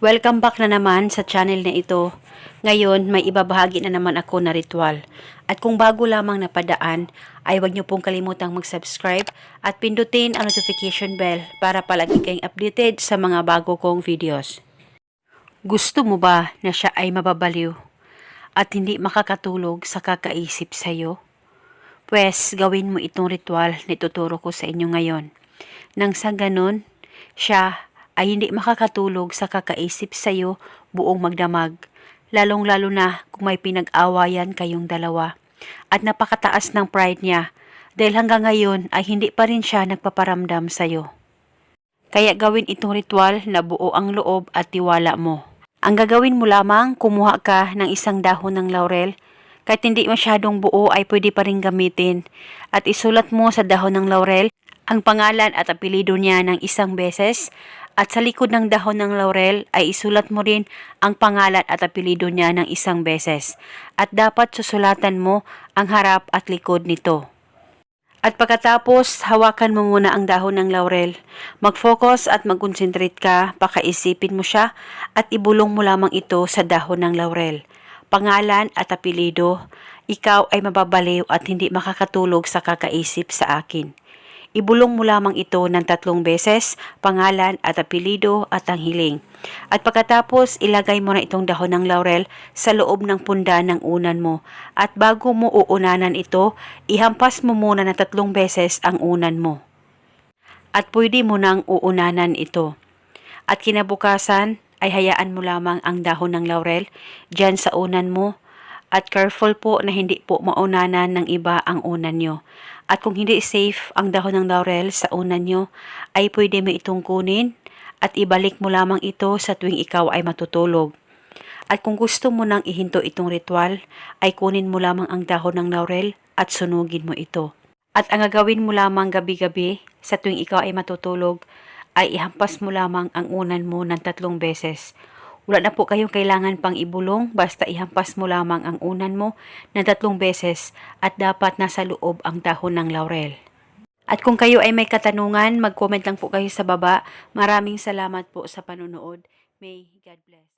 Welcome back na naman sa channel na ito. Ngayon, may ibabahagi na naman ako na ritual. At kung bago lamang napadaan, ay huwag niyo pong kalimutang mag-subscribe at pindutin ang notification bell para palagi kayong updated sa mga bago kong videos. Gusto mo ba na siya ay mababaliw at hindi makakatulog sa kakaisip sa'yo? Pwes, gawin mo itong ritual na ituturo ko sa inyo ngayon. Nang sa ganun, siya ay hindi makakatulog sa kakaisip sa'yo buong magdamag, lalong-lalo na kung may pinag-awayan kayong dalawa. At napakataas ng pride niya dahil hanggang ngayon ay hindi pa rin siya nagpaparamdam sa'yo. Kaya gawin itong ritual na buo ang loob at tiwala mo. Ang gagawin mo lamang, kumuha ka ng isang dahon ng laurel. Kahit hindi masyadong buo ay pwede pa rin gamitin. At isulat mo sa dahon ng laurel ang pangalan at apelido niya ng isang beses. At sa likod ng dahon ng laurel ay isulat mo rin ang pangalan at apelido niya ng isang beses. At dapat susulatan mo ang harap at likod nito. At pagkatapos, hawakan mo muna ang dahon ng laurel. Mag-focus at mag-concentrate ka, pakaisipin mo siya at ibulong mo lamang ito sa dahon ng laurel. Pangalan at apelido, ikaw ay mababaliw at hindi makakatulog sa kakaisip sa akin. Ibulong mo lamang ito ng tatlong beses, pangalan at apelido at ang hiling. At pagkatapos, ilagay mo na itong dahon ng laurel sa loob ng punda ng unan mo. At bago mo uunanan ito, ihampas mo muna ng tatlong beses ang unan mo. At pwede mo nang uunanan ito. At kinabukasan, ay hayaan mo lamang ang dahon ng laurel dyan sa unan mo. At careful po na hindi po maunanan ng iba ang unan nyo. At kung hindi safe ang dahon ng laurel sa unan nyo, ay pwede mo itong kunin at ibalik mo lamang ito sa tuwing ikaw ay matutulog. At kung gusto mo nang ihinto itong ritual, ay kunin mo lamang ang dahon ng laurel at sunugin mo ito. At ang gagawin mo lamang gabi-gabi sa tuwing ikaw ay matutulog, ay ihampas mo lamang ang unan mo ng tatlong beses. Wala na po kayong kailangan pang ibulong, basta ihampas mo lamang ang unan mo ng tatlong beses at dapat nasa loob ang dahon ng laurel. At kung kayo ay may katanungan, mag-comment lang po kayo sa baba. Maraming salamat po sa panonood. May God bless.